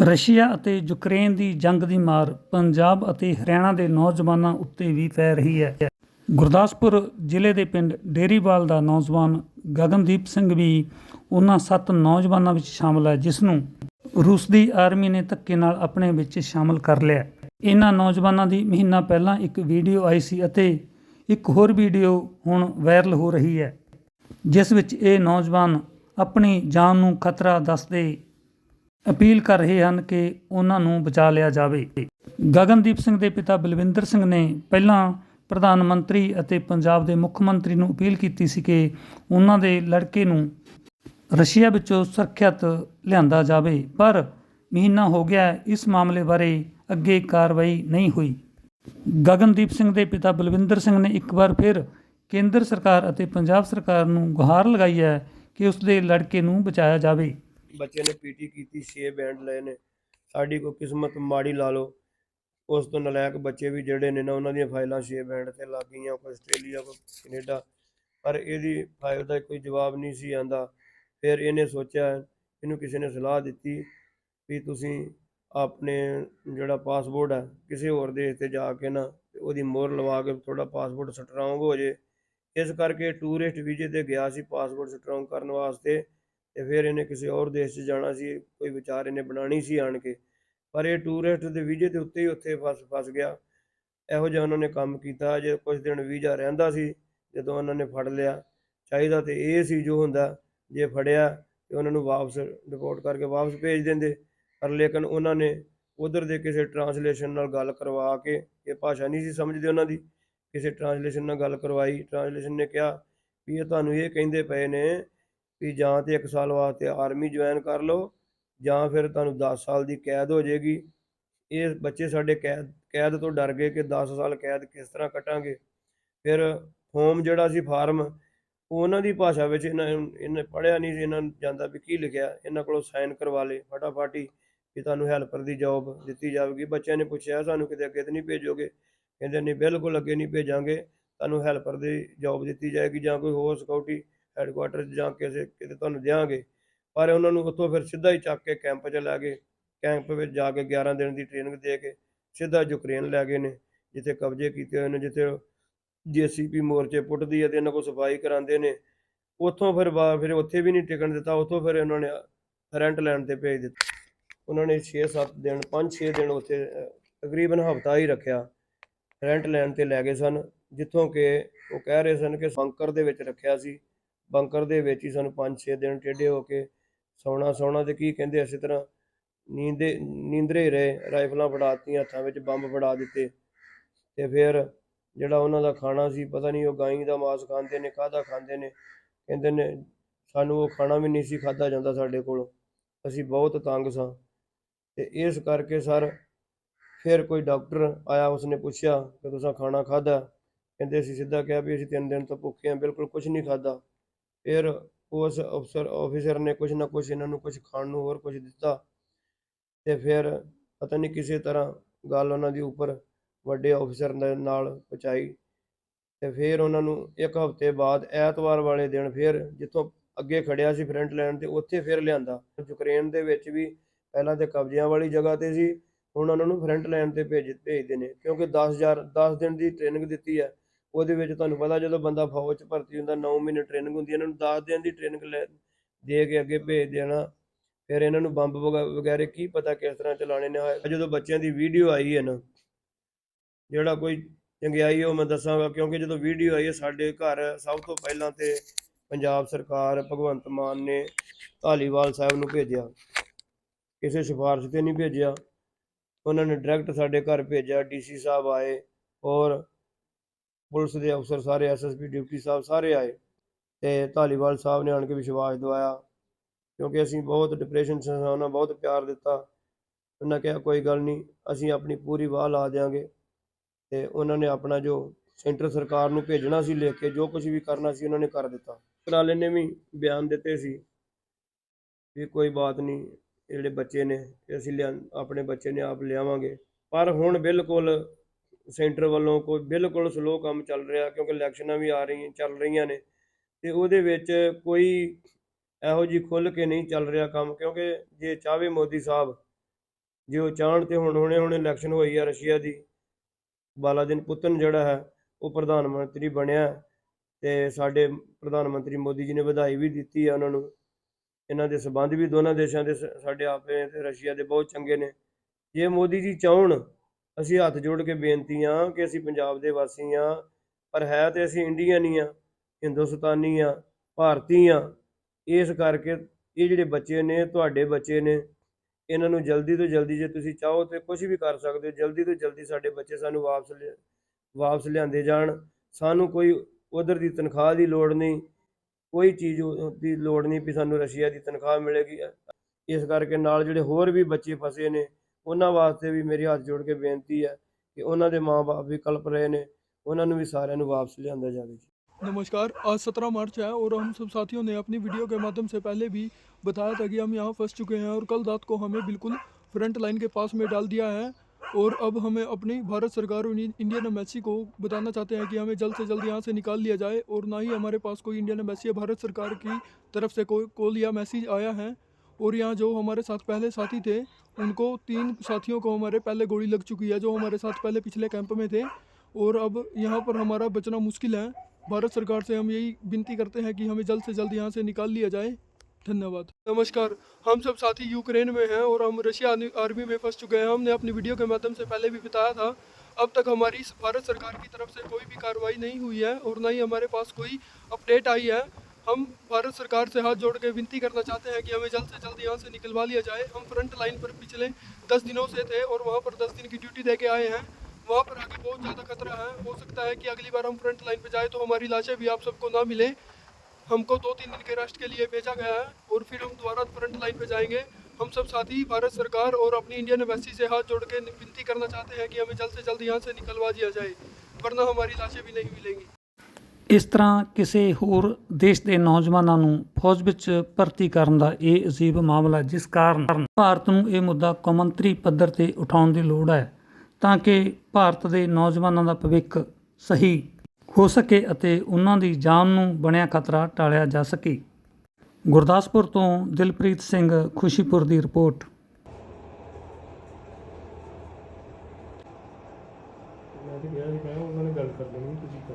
Russia ਅਤੇ Ukraine ਦੀ ਜੰਗ ਦੀ ਮਾਰ ਪੰਜਾਬ ਅਤੇ ਹਰਿਆਣਾ ਦੇ ਨੌਜਵਾਨਾਂ ਉੱਤੇ ਵੀ ਪੈ ਰਹੀ ਹੈ। ਗੁਰਦਾਸਪੁਰ ਜ਼ਿਲ੍ਹੇ ਦੇ ਪਿੰਡ ਡੇਰੀਵਾਲ ਦਾ ਨੌਜਵਾਨ ਗਗਨਦੀਪ ਸਿੰਘ ਵੀ ਉਹਨਾਂ ਸੱਤ ਨੌਜਵਾਨਾਂ ਵਿੱਚ ਸ਼ਾਮਲ ਹੈ, ਜਿਸ ਨੂੰ ਰੂਸ ਦੀ ਆਰਮੀ ਨੇ ਧੱਕੇ ਨਾਲ ਆਪਣੇ ਵਿੱਚ ਸ਼ਾਮਲ ਕਰ ਲਿਆ। ਇਹਨਾਂ ਨੌਜਵਾਨਾਂ ਦੀ ਮਹੀਨਾ ਪਹਿਲਾਂ ਇੱਕ ਵੀਡੀਓ ਆਈ ਸੀ ਅਤੇ ਇੱਕ ਹੋਰ ਵੀਡੀਓ ਹੁਣ ਵਾਇਰਲ ਹੋ ਰਹੀ ਹੈ, ਜਿਸ ਵਿੱਚ ਇਹ ਨੌਜਵਾਨ ਆਪਣੀ ਜਾਨ ਨੂੰ ਖਤਰਾ ਦੱਸਦੇ ਅਪੀਲ ਕਰ ਰਹੇ ਹਨ ਕਿ ਉਹਨਾਂ ਨੂੰ ਬਚਾ ਲਿਆ ਜਾਵੇ। ਗਗਨਦੀਪ ਸਿੰਘ ਦੇ ਪਿਤਾ ਬਲਵਿੰਦਰ ਸਿੰਘ ਨੇ ਪਹਿਲਾਂ ਪ੍ਰਧਾਨ ਮੰਤਰੀ ਅਤੇ ਪੰਜਾਬ ਦੇ ਮੁੱਖ ਮੰਤਰੀ ਨੂੰ ਅਪੀਲ ਕੀਤੀ ਸੀ ਕਿ ਉਹਨਾਂ ਦੇ ਲੜਕੇ ਨੂੰ ਰਸ਼ੀਆ ਵਿੱਚੋਂ ਸੁਰੱਖਿਅਤ ਲਿਆਂਦਾ ਜਾਵੇ, ਪਰ ਮਹੀਨਾ ਹੋ ਗਿਆ, ਇਸ ਮਾਮਲੇ ਬਾਰੇ ਅੱਗੇ ਕਾਰਵਾਈ ਨਹੀਂ ਹੋਈ। ਗਗਨਦੀਪ ਸਿੰਘ ਦੇ ਪਿਤਾ ਬਲਵਿੰਦਰ ਸਿੰਘ ਨੇ ਇੱਕ ਵਾਰ ਫਿਰ ਕੇਂਦਰ ਸਰਕਾਰ ਅਤੇ ਪੰਜਾਬ ਸਰਕਾਰ ਨੂੰ ਗੁਹਾਰ ਲਗਾਈ ਹੈ ਕਿ ਉਸ ਦੇ ਲੜਕੇ ਨੂੰ ਬਚਾਇਆ ਜਾਵੇ। ਬੱਚੇ ਨੇ ਪੀਟੀ ਕੀਤੀ 6 ਬੈਂਡ ਲਏ ਨੇ। ਸਾਡੀ ਕੋਈ ਕਿਸਮਤ ਮਾੜੀ ਲਾ ਲਓ। ਉਸ ਤੋਂ ਨਲਾਇਕ ਬੱਚੇ ਵੀ ਜਿਹੜੇ ਨੇ ਨਾ, ਉਹਨਾਂ ਦੀਆਂ ਫਾਈਲਾਂ 6 ਬੈਂਡ ਤੇ ਲੱਗ ਗਈਆਂ, ਕੋਈ ਆਸਟ੍ਰੇਲੀਆ, ਕੋਈ ਕੈਨੇਡਾ। ਪਰ ਇਹਦੀ ਫਾਈਲ ਦਾ ਕੋਈ ਜਵਾਬ ਨਹੀਂ ਸੀ ਆਂਦਾ। ਫਿਰ ਇਹਨੇ ਸੋਚਿਆ, ਇਹਨੂੰ ਕਿਸੇ ਨੇ ਸਲਾਹ ਦਿੱਤੀ ਵੀ ਤੁਸੀਂ ਆਪਣੇ ਜਿਹੜਾ ਪਾਸਪੋਰਟ ਹੈ ਕਿਸੇ ਹੋਰ ਦੇਸ਼ ਤੇ ਜਾ ਕੇ ਨਾ ਉਹਦੀ ਮੋਹਰ ਲਵਾ ਕੇ ਥੋੜਾ ਪਾਸਪੋਰਟ ਸਟਰੋਂਗ ਹੋ ਜੇ। ਇਸ ਕਰਕੇ ਟੂਰਿਸਟ ਵੀਜ਼ੇ ਤੇ ਗਿਆ ਸੀ, ਪਾਸਪੋਰਟ ਸਟਰੋਂਗ ਕਰਨ ਵਾਸਤੇ। ਤੇ ਫਿਰ ਇਹਨੇ ਕਿਸੇ ਹੋਰ ਦੇਸ਼ 'ਚ ਜਾਣਾ ਸੀ, ਕੋਈ ਵਿਚਾਰ ਇਹਨੇ ਬਣਾਣੀ ਸੀ ਆਣ ਕੇ। ਪਰ ਇਹ ਟੂਰਿਸਟ ਦੇ ਵੀਜ਼ੇ ਦੇ ਉੱਤੇ ਹੀ ਉੱਥੇ ਫਸ ਫਸ ਗਿਆ। ਇਹੋ ਜਿਹਾ ਉਹਨਾਂ ਨੇ ਕੰਮ ਕੀਤਾ। ਜੇ ਕੁਝ ਦਿਨ ਵੀਜ਼ਾ ਰਹਿੰਦਾ ਸੀ, ਜਦੋਂ ਉਹਨਾਂ ਨੇ ਫੜ ਲਿਆ। ਚਾਹੀਦਾ ਤੇ ਇਹ ਸੀ ਜੋ ਹੁੰਦਾ, ਜੇ ਫੜਿਆ ਤੇ ਉਹਨਾਂ ਨੂੰ ਵਾਪਸ ਰਿਪੋਰਟ ਕਰਕੇ ਵਾਪਸ ਭੇਜ ਦਿੰਦੇ। ਪਰ ਲੇਕਿਨ ਉਹਨਾਂ ਨੇ ਉਧਰ ਦੇ ਕਿਸੇ ਟਰਾਂਸਲੇਸ਼ਨ ਨਾਲ ਗੱਲ ਕਰਵਾ ਕੇ, ਇਹ ਭਾਸ਼ਾ ਨਹੀਂ ਸੀ ਸਮਝਦੇ ਉਹਨਾਂ ਦੀ, ਕਿਸੇ ਟਰਾਂਸਲੇਸ਼ਨ ਨਾਲ ਗੱਲ ਕਰਵਾਈ। ਟਰਾਂਸਲੇਸ਼ਨ ਨੇ ਕਿਹਾ ਵੀ ਇਹ ਤੁਹਾਨੂੰ ਇਹ ਕਹਿੰਦੇ ਪਏ ਨੇ ਵੀ ਜਾਂ ਤੇ 1 ਸਾਲ ਵਾਸਤੇ ਆਰਮੀ ਜੁਆਇਨ ਕਰ ਲਓ, ਜਾਂ ਫਿਰ ਤੁਹਾਨੂੰ 10 ਸਾਲ ਦੀ ਕੈਦ ਹੋ ਜਾਏਗੀ। ਇਹ ਬੱਚੇ ਸਾਡੇ ਕੈਦ ਕੈਦ ਤੋਂ ਡਰ ਗਏ ਕਿ 10 ਸਾਲ ਕੈਦ ਕਿਸ ਤਰ੍ਹਾਂ ਕੱਟਾਂਗੇ। ਫਿਰ ਹੋਮ ਜਿਹੜਾ ਸੀ ਫਾਰਮ, ਉਹਨਾਂ ਦੀ ਭਾਸ਼ਾ ਵਿੱਚ ਇਹਨਾਂ ਇਹਨੇ ਪੜ੍ਹਿਆ ਨਹੀਂ ਸੀ, ਇਹਨਾਂ ਨੂੰ ਜਾਂਦਾ ਵੀ ਕੀ ਲਿਖਿਆ, ਇਹਨਾਂ ਕੋਲੋਂ ਸਾਈਨ ਕਰਵਾ ਲਏ ਫਟਾਫਟ ਹੀ ਕਿ ਤੁਹਾਨੂੰ ਹੈਲਪਰ ਦੀ ਜੌਬ ਦਿੱਤੀ ਜਾਵੇਗੀ। ਬੱਚਿਆਂ ਨੇ ਪੁੱਛਿਆ, ਸਾਨੂੰ ਕਿਤੇ ਅੱਗੇ ਤਾਂ ਨਹੀਂ ਭੇਜੋਗੇ? ਕਹਿੰਦੇ, ਨਹੀਂ, ਬਿਲਕੁਲ ਅੱਗੇ ਨਹੀਂ ਭੇਜਾਂਗੇ। ਤੁਹਾਨੂੰ ਹੈਲਪਰ ਦੀ ਜੌਬ ਦਿੱਤੀ ਜਾਏਗੀ ਜਾਂ ਕੋਈ ਹੋਰ ਸਿਕਿਉਰਿਟੀ ਹੈੱਡਕੁਆਟਰ ਜਾਂ ਕਿਸੇ ਕਿਤੇ ਤੁਹਾਨੂੰ ਦਿਆਂਗੇ। ਪਰ ਉਹਨਾਂ ਨੂੰ ਉੱਥੋਂ ਫਿਰ ਸਿੱਧਾ ਹੀ ਚੱਕ ਕੇ ਕੈਂਪ 'ਚ ਲੈ ਗਏ। ਕੈਂਪ ਵਿੱਚ ਜਾ ਕੇ 11 ਦਿਨ ਦੀ ਟ੍ਰੇਨਿੰਗ ਦੇ ਕੇ ਸਿੱਧਾ ਯੂਕਰੇਨ ਲੈ ਗਏ ਨੇ, ਜਿੱਥੇ ਕਬਜ਼ੇ ਕੀਤੇ ਹੋਏ ਨੇ, ਜਿੱਥੇ ਜੀਸੀਪੀ ਮੋਰਚੇ ਪੁੱਟਦੀ ਹੈ ਤੇ ਇਹਨਾਂ ਕੋਲ ਸਫ਼ਾਈ ਕਰਾਉਂਦੇ ਨੇ। ਉੱਥੋਂ ਫਿਰ ਬਾ- ਫਿਰ ਉੱਥੇ ਵੀ ਨਹੀਂ ਟਿਕਣ ਦਿੱਤਾ, ਉੱਥੋਂ ਫਿਰ ਉਹਨਾਂ ਨੇ ਰੈਂਟ ਲੈਣ ਤੇ ਭੇਜ ਦਿੱਤਾ। ਉਹਨਾਂ ਨੇ 6-7 ਦਿਨ 5-6 ਦਿਨ ਉੱਥੇ ਤਕਰੀਬਨ ਹਫਤਾ ਹੀ ਰੱਖਿਆ। ਰੈਂਟ ਲੈਣ ਤੇ ਲੈ ਗਏ ਸਨ, ਜਿੱਥੋਂ ਕਿ ਉਹ ਕਹਿ ਰਹੇ ਸਨ ਕਿ ਸੰਕਰ ਦੇ ਵਿੱਚ ਰੱਖਿਆ ਸੀ। ਬੰਕਰ ਦੇ ਵਿੱਚ ਹੀ ਸਾਨੂੰ 5-6 ਦਿਨ ਟੇਢੇ ਹੋ ਕੇ ਸੌਣਾ ਸੌਣਾ ਤੇ ਕੀ ਕਹਿੰਦੇ ਇਸੇ ਤਰ੍ਹਾਂ ਨੀਂਦੇ, ਨੀਂਦਰੇ ਰਹੇ, ਰਾਈਫਲਾਂ ਫੜਾਤੀਆਂ ਹੱਥਾਂ ਵਿੱਚ ਬੰਬ ਫੜਾ ਦਿੱਤੇ ਤੇ ਫਿਰ ਜਿਹੜਾ ਉਹਨਾਂ ਦਾ ਖਾਣਾ ਸੀ, ਪਤਾ ਨਹੀਂ ਉਹ ਗਾਈ ਦਾ ਮਾਸ ਖਾਂਦੇ ਨੇ, ਕਾਹਦਾ ਖਾਂਦੇ ਨੇ, ਕਹਿੰਦੇ ਨੇ ਸਾਨੂੰ ਉਹ ਖਾਣਾ ਵੀ ਨਹੀਂ ਸੀ ਖਾਦਾ ਜਾਂਦਾ ਸਾਡੇ ਕੋਲ, ਅਸੀਂ ਬਹੁਤ ਤੰਗ ਸਾਂ ਤੇ ਇਸ ਕਰਕੇ ਸਰ ਫਿਰ ਕੋਈ ਡਾਕਟਰ ਆਇਆ, ਉਸਨੇ ਪੁੱਛਿਆ ਕਿ ਤੁਸੀਂ ਖਾਣਾ ਖਾਦਾ ਕਹਿੰਦੇ ਅਸੀਂ ਸਿੱਧਾ ਕਿਹਾ ਵੀ ਅਸੀਂ ਤਿੰਨ ਦਿਨ ਤੋਂ ਭੁੱਖੇ ਹਾਂ, ਬਿਲਕੁਲ ਕੁਝ ਨਹੀਂ ਖਾਦਾ ਫਿਰ ਉਸ ਅਫਸਰ ਆਫੀਸਰ ਨੇ ਕੁਝ ਨਾ ਕੁਝ ਇਹਨਾਂ ਨੂੰ ਕੁਝ ਖਾਣ ਨੂੰ ਹੋਰ ਕੁਝ ਦਿੱਤਾ ਤੇ ਫਿਰ ਪਤਾ ਨਹੀਂ ਕਿਸੇ ਤਰ੍ਹਾਂ ਗੱਲ ਉਹਨਾਂ ਦੀ ਉੱਪਰ ਵੱਡੇ ਆਫੀਸਰ ਦੇ ਨਾਲ ਪਹੁੰਚਾਈ ਤੇ ਫਿਰ ਉਹਨਾਂ ਨੂੰ ਇੱਕ ਹਫ਼ਤੇ ਬਾਅਦ ਐਤਵਾਰ ਵਾਲੇ ਦਿਨ ਫਿਰ ਜਿੱਥੋਂ ਅੱਗੇ ਖੜਿਆ ਸੀ ਫਰੰਟ ਲਾਈਨ ਤੇ ਉੱਥੇ ਫਿਰ ਲਿਆਂਦਾ। ਯੂਕਰੇਨ ਦੇ ਵਿੱਚ ਵੀ ਪਹਿਲਾਂ ਤੇ ਕਬਜ਼ਿਆਂ ਵਾਲੀ ਜਗ੍ਹਾ ਤੇ ਸੀ, ਹੁਣ ਉਹਨਾਂ ਨੂੰ ਫਰੰਟ ਲਾਈਨ ਤੇ ਭੇਜ, ਭੇਜਦੇ ਨੇ ਕਿਉਂਕਿ 10000 10 ਦਿਨ ਦੀ ਟ੍ਰੇਨਿੰਗ ਦਿੱਤੀ ਹੈ। ਉਹਦੇ ਵਿੱਚ ਤੁਹਾਨੂੰ ਪਤਾ ਜਦੋਂ ਬੰਦਾ ਫੌਜ 'ਚ ਭਰਤੀ ਹੁੰਦਾ 9 ਮਹੀਨੇ ਟ੍ਰੇਨਿੰਗ ਹੁੰਦੀ ਹੈ, ਇਹਨਾਂ ਨੂੰ 10 ਦਿਨ ਦੀ ਟ੍ਰੇਨਿੰਗ ਲੈ ਦੇ ਕੇ ਅੱਗੇ ਭੇਜ ਦੇਣਾ। ਫਿਰ ਇਹਨਾਂ ਨੂੰ ਬੰਬ ਵਗਾ- ਵਗੈਰੇ ਕੀ ਪਤਾ ਕਿਸ ਤਰ੍ਹਾਂ ਚਲਾਣੇ ਨੇ। ਜਦੋਂ ਬੱਚਿਆਂ ਦੀ ਵੀਡੀਓ ਆਈ ਹੈ ਨਾ, ਜਿਹੜਾ ਕੋਈ ਚੰਗਿਆਈ ਉਹ ਮੈਂ ਦੱਸਾਂਗਾ, ਕਿਉਂਕਿ ਜਦੋਂ ਵੀਡੀਓ ਆਈ ਹੈ, ਸਾਡੇ ਘਰ ਸਭ ਤੋਂ ਪਹਿਲਾਂ ਤੇ ਪੰਜਾਬ ਸਰਕਾਰ ਭਗਵੰਤ ਮਾਨ ਨੇ ਧਾਲੀਵਾਲ ਸਾਹਿਬ ਨੂੰ ਭੇਜਿਆ। ਕਿਸੇ ਸਿਫਾਰਿਸ਼ ਤੇ ਨਹੀਂ ਭੇਜਿਆ। ਉਹਨਾਂ ਨੇ ਡਾਇਰੈਕਟ ਸਾਡੇ ਘਰ ਭੇਜਿਆ ਡੀਸੀ ਸਾਹਿਬ ਆਏ ਔਰ ਪੁਲਿਸ ਦੇ ਅਫਸਰ ਸਾਰੇ ਐਸਐਸਪੀ ਡਿਊਟੀ ਸਾਹਿਬ ਸਾਰੇ ਆਏ ਤੇ ਧਾਲੀਵਾਲ ਸਾਹਿਬ ਨੇ ਆਣ ਕੇ ਵਿਸ਼ਵਾਸ ਦਿਵਾਇਆ ਕਿਉਂਕਿ ਅਸੀਂ ਬਹੁਤ ਡਿਪਰੈਸ਼ਨ 'ਚ ਉਹਨਾਂ ਬਹੁਤ ਪਿਆਰ ਦਿੱਤਾ। ਉਹਨਾਂ ਕਿਹਾ, ਕੋਈ ਗੱਲ ਨਹੀਂ, ਅਸੀਂ ਆਪਣੀ ਪੂਰੀ ਵਾਹ ਲਾ ਦਿਆਂਗੇ। ਤੇ ਉਹਨਾਂ ਨੇ ਆਪਣਾ ਜੋ ਸੈਂਟਰ ਸਰਕਾਰ ਨੂੰ ਭੇਜਣਾ ਸੀ ਲਿਖ ਕੇ, ਜੋ ਕੁਝ ਵੀ ਕਰਨਾ ਸੀ ਉਹਨਾਂ ਨੇ ਕਰ ਦਿੱਤਾ। ਟਰਾਲੇ ਨੇ ਵੀ ਬਿਆਨ ਦਿੱਤੇ ਸੀ ਵੀ ਕੋਈ ਬਾਤ ਨਹੀਂ ਜਿਹੜੇ ਬੱਚੇ ਨੇ ਅਸੀਂ ਲਿਆ, ਆਪਣੇ ਬੱਚੇ ਨੇ ਆਪ ਲਿਆਵਾਂਗੇ। ਪਰ ਹੁਣ ਬਿਲਕੁਲ ਸੈਂਟਰ ਵੱਲੋਂ ਕੋਈ ਬਿਲਕੁਲ ਸਲੋ ਕੰਮ ਚੱਲ ਰਿਹਾ ਕਿਉਂਕਿ ਇਲੈਕਸ਼ਨਾਂ ਵੀ ਆ ਰਹੀਆਂ, ਚੱਲ ਰਹੀਆਂ ਨੇ ਤੇ ਉਹਦੇ ਵਿੱਚ ਕੋਈ ਇਹੋ ਜੀ ਖੁੱਲ ਕੇ ਨਹੀਂ ਚੱਲ ਰਿਹਾ ਕੰਮ ਕਿਉਂਕਿ ਜੇ ਚਾਹਵੇ ਮੋਦੀ ਸਾਹਿਬ, ਜੇ ਉਹ ਚਾਹਣ ਤੇ ਹੁਣ ਹੁਣੇ ਹੁਣੇ ਇਲੈਕਸ਼ਨ ਹੋਈ ਆ ਰਸ਼ੀਆ ਦੀ ਬਾਲਾਦਿਨ ਪੁਤਨ ਜਿਹੜਾ ਹੈ ਉਹ ਪ੍ਰਧਾਨ ਮੰਤਰੀ ਬਣਿਆ ਹੈ ਤੇ ਸਾਡੇ ਪ੍ਰਧਾਨ ਮੰਤਰੀ ਮੋਦੀ ਜੀ ਨੇ ਵਧਾਈ ਵੀ ਦਿੱਤੀ ਆ ਉਹਨਾਂ ਨੂੰ, ਇਹਨਾਂ ਦੇ ਸਬੰਧ ਵੀ ਦੋਨਾਂ ਦੇਸ਼ਾਂ ਦੇ ਸ- ਸਾਡੇ ਆਪੇ ਤੇ ਰਸ਼ੀਆ ਦੇ ਬਹੁਤ ਚੰਗੇ ਨੇ, ਜੇ ਮੋਦੀ ਜੀ ਚਾਹਣ ਅਸੀਂ ਹੱਥ ਜੋੜ ਕੇ ਬੇਨਤੀ ਆ ਕਿ ਅਸੀਂ ਪੰਜਾਬ ਦੇ ਵਾਸੀ ਆ, ਪਰ ਹੈ ਤੇ ਅਸੀਂ ਇੰਡੀਅਨ ਹੀ ਆ, ਹਿੰਦੁਸਤਾਨੀ ਆ, ਭਾਰਤੀ ਆ। ਇਸ ਕਰਕੇ ਇਹ ਜਿਹੜੇ ਬੱਚੇ ਨੇ, ਤੁਹਾਡੇ ਬੱਚੇ ਨੇ, ਇਹਨਾਂ ਨੂੰ ਜਲਦੀ ਤੋਂ ਜਲਦੀ ਜੇ ਤੁਸੀਂ ਚਾਹੋ ਤੇ ਕੁਝ ਵੀ ਕਰ ਸਕਦੇ ਹੋ, ਜਲਦੀ ਤੋਂ ਜਲਦੀ ਸਾਡੇ ਬੱਚੇ ਸਾਨੂੰ ਵਾਪਸ ਲਿਆ- ਵਾਪਸ ਲਿਆਂਦੇ ਜਾਣ। ਸਾਨੂੰ ਕੋਈ ਉਧਰ ਦੀ ਤਨਖਾਹ ਦੀ ਲੋੜ ਨਹੀਂ, ਕੋਈ ਚੀਜ਼ ਦੀ ਲੋੜ ਨਹੀਂ ਵੀ ਸਾਨੂੰ ਰਸ਼ੀਆ ਦੀ ਤਨਖਾਹ ਮਿਲੇਗੀ। ਇਸ ਕਰਕੇ ਨਾਲ ਜਿਹੜੇ ਹੋਰ ਵੀ ਬੱਚੇ ਫਸੇ ਨੇ ਉਹਨਾਂ ਵਾਸਤੇ ਵੀ ਮੇਰੀ ਹੱਥ ਜੋੜ ਕੇ ਬੇਨਤੀ ਹੈ ਕਿ ਉਹਨਾਂ ਦੇ ਮਾਪੇ ਵੀ ਕਲਪ ਰਹੇ ਨੇ ਉਹਨਾਂ ਨੂੰ ਵੀ ਸਾਰਿਆਂ ਨੂੰ ਵਾਪਸ ਲਿਆਂਦਾ ਜਾਵੇ नमस्कार आज सत्रह मार्च है और हम सब साथियों ने अपनी वीडियो के माध्यम से पहले भी बताया था कि हम यहाँ फंस चुके हैं और कल रात को हमें बिल्कुल फ्रंट लाइन के पास में डाल दिया है और अब हमें अपनी भारत सरकार और इंडी- इंडियन एम्बेसी को बताना चाहते हैं कि हमें जल्द से जल्द यहाँ से निकाल लिया जाए और ना ही हमारे पास कोई इंडियन एम्बेसी या भारत सरकार की तरफ से कोई कॉल या मैसेज आया है और यहाँ जो हमारे साथ पहले साथी थे उनको तीन साथियों को हमारे पहले गोली लग चुकी है, जो हमारे साथ पहले पिछले कैंप में थे। और अब यहाँ पर हमारा बचना मुश्किल है। भारत सरकार से हम यही विनती करते हैं कि हमें जल्द से जल्द यहाँ से निकाल लिया जाए। धन्यवाद। नमस्कार। हम सब साथी यूक्रेन में हैं और हम रशिया आर्मी- में फंस चुके हैं। हमने अपनी वीडियो के माध्यम से पहले भी बताया था। अब तक हमारी भारत सरकार की तरफ़ से कोई भी कार्रवाई नहीं हुई है और ना ही हमारे पास कोई अपडेट आई है। हम भारत सरकार से हाथ जोड़ के विनती करना चाहते हैं कि हमें जल्द से जल्द यहाँ से निकलवा लिया जाए। हम फ्रंट लाइन पर पिछले दस दिनों से थे और वहाँ पर दस दिन की ड्यूटी दे के आए हैं। वहाँ पर आगे बहुत ज़्यादा खतरा है। हो सकता है कि अगली बार हम फ्रंट लाइन पर जाए तो हमारी लाशें भी आप सबको ना मिले। हमको दो तीन दिन के रेस्ट के लिए भेजा गया है और फिर हम दोबारा फ्रंट लाइन पर जाएँगे। हम सब साथी भारत सरकार और अपनी इंडियन एम्बेसी से हाथ जोड़ के विनती करना चाहते हैं कि हमें जल्द से जल्द यहाँ से निकलवा दिया जाए, वरना हमारी लाशें भी नहीं मिलेंगी। ਇਸ ਤਰ੍ਹਾਂ ਕਿਸੇ ਹੋਰ ਦੇਸ਼ ਦੇ ਨੌਜਵਾਨਾਂ ਨੂੰ ਫੌਜ ਵਿੱਚ ਭਰਤੀ ਕਰਨ ਦਾ ਇਹ ਅਜੀਬ ਮਾਮਲਾ ਜਿਸ ਕਾਰਨ ਭਾਰਤ ਨੂੰ ਇਹ ਮੁੱਦਾ ਕੌਮਾਂਤਰੀ ਪੱਧਰ ਤੇ ਉਠਾਉਣ ਦੀ ਲੋੜ ਹੈ, ਤਾਂ ਕਿ ਭਾਰਤ ਦੇ ਨੌਜਵਾਨਾਂ ਦਾ ਭਵਿੱਖ ਸਹੀ ਹੋ ਸਕੇ ਅਤੇ ਉਹਨਾਂ ਦੀ ਜਾਨ ਨੂੰ ਬਣਿਆ ਖਤਰਾ ਟਾਲਿਆ ਜਾ ਸਕੇ। ਗੁਰਦਾਸਪੁਰ ਤੋਂ ਦਿਲਪ੍ਰੀਤ ਸਿੰਘ, ਖੁਸ਼ੀਪੁਰ ਦੀ ਰਿਪੋਰਟ। ਮੈਂ ਕਿਹਾ ਸੀ, ਮੈਂ ਉਹਨਾਂ ਨੇ ਗੱਲ ਕਰ ਲੈਣੀ, ਤੁਸੀਂ ਕਰ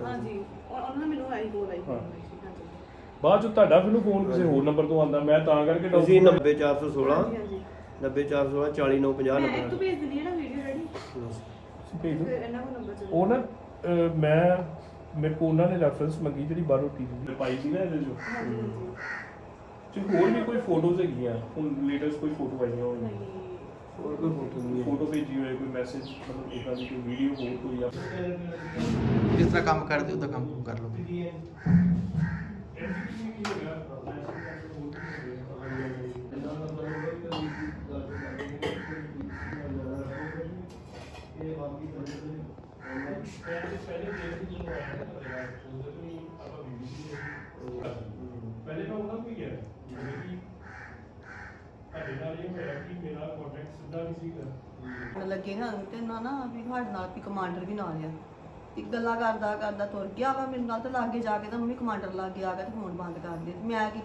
ਹਾਂਜੀ। ਉਹ- ਉਹਨਾਂ ਨੇ ਮੈਨੂੰ ਆਈ ਕੋਲ ਆਈ ਹਾਂ। ਹਾਂਜੀ। ਬਾਅਦ ਚ ਤੁਹਾਡਾ ਮੈਨੂੰ ਫੋਨ ਕਿਸੇ ਹੋਰ ਨੰਬਰ ਤੋਂ ਆਉਂਦਾ। ਮੈਂ ਤਾਂ ਕਰਕੇ ਤੁਸੀਂ ਡਾਕਟਰ 90416 ਹਾਂਜੀ ਹਾਂਜੀ। 90416 40950 ਮੈਂ ਇੱਕ ਨੰਬਰ ਭੇਜ ਦਿੰਦੀ ਹੈ ਨਾ ਵੀਡੀਓ ਰੈਡੀ ਭੇਜ ਦਿਓ। ਫਿਰ ਇਹਨਾਂ ਕੋਲ ਨੰਬਰ ਚੱਲ ਉਹ ਨਾ ਅਹ, ਮੈਂ ਮੇਰੇ ਕੋਲ ਉਹਨਾਂ ਨੇ ਰੈਫਰੈਂਸ ਮੰਗੀ ਜਿਹੜੀ ਬਾਹਰੋਂ ਟੀਵੀ ਪਾਈ ਸੀ ਨਾ ਇਹਦੇ ਚੋਂ। ਹਾਂਜੀ ਹਾਂਜੀ। ਤੇ ਹੋਰ ਵੀ ਕੋਈ ਫੋਟੋਜ਼ ਹੈਗੀਆਂ? ਹੁਣ ਲੇਟੈਸਟ ਕੋਈ ਫੋਟੋ ਆਈਆਂ ਹੋਣ ਨਹੀਂ। ਹੋਰ ਕੋਈ ਫੋਟੋ ਨਹੀਂ ਹੈ। ਫੋਟੋ ਭੇਜੀ ਹੋਏ ਕੋਈ ਮੈਸੇਜ ਮਤਲਬ ਇਦਾਂ ਦੀ ਕੋਈ ਵੀਡੀਓ ਹੋਰ ਕੋਈ ਆ ਜਿਸ ਤਰ੍ਹਾਂ ਕੰਮ ਕਰਦੇ ਉਹਦਾ ਕੰਮ ਕਰ ਲਓ। ਪਹਿਲੇ ਮੈਂ ਉਹਨਾਂ ਨੂੰ ਹੀ ਗਿਆ ਜਿਵੇਂ ਕਿ ਤੁਹਾਡੇ ਨਾਲ ਇਹ ਹੋਇਆ ਕਿ ਮੇਰਾ ਕੰਟੈਕਟ ਲੱਗੇ ਹਾਂ ਤੇ ਨਾ ਨਾ ਵੀ ਸਾਡੇ ਨਾਲ ਵੀ ਕਮਾਂਡਰ ਵੀ ਨਾਲ ਆ। ਤੇ ਗੱਲਾਂ ਕਰਦਾ ਕਰਦਾ ਤੁਰ ਗਿਆ ਵਾ, ਮੇਰੇ ਨਾਲ ਤੇ ਲਾਗੇ ਜਾ ਕੇ ਤਾਂ ਮੰਮੀ ਕਮਾਂਡਰ ਲਾਗੇ ਆ ਗਿਆ ਤੇ ਫੋਨ ਬੰਦ ਕਰ ਦੇ ਮੈਂ ਕੀ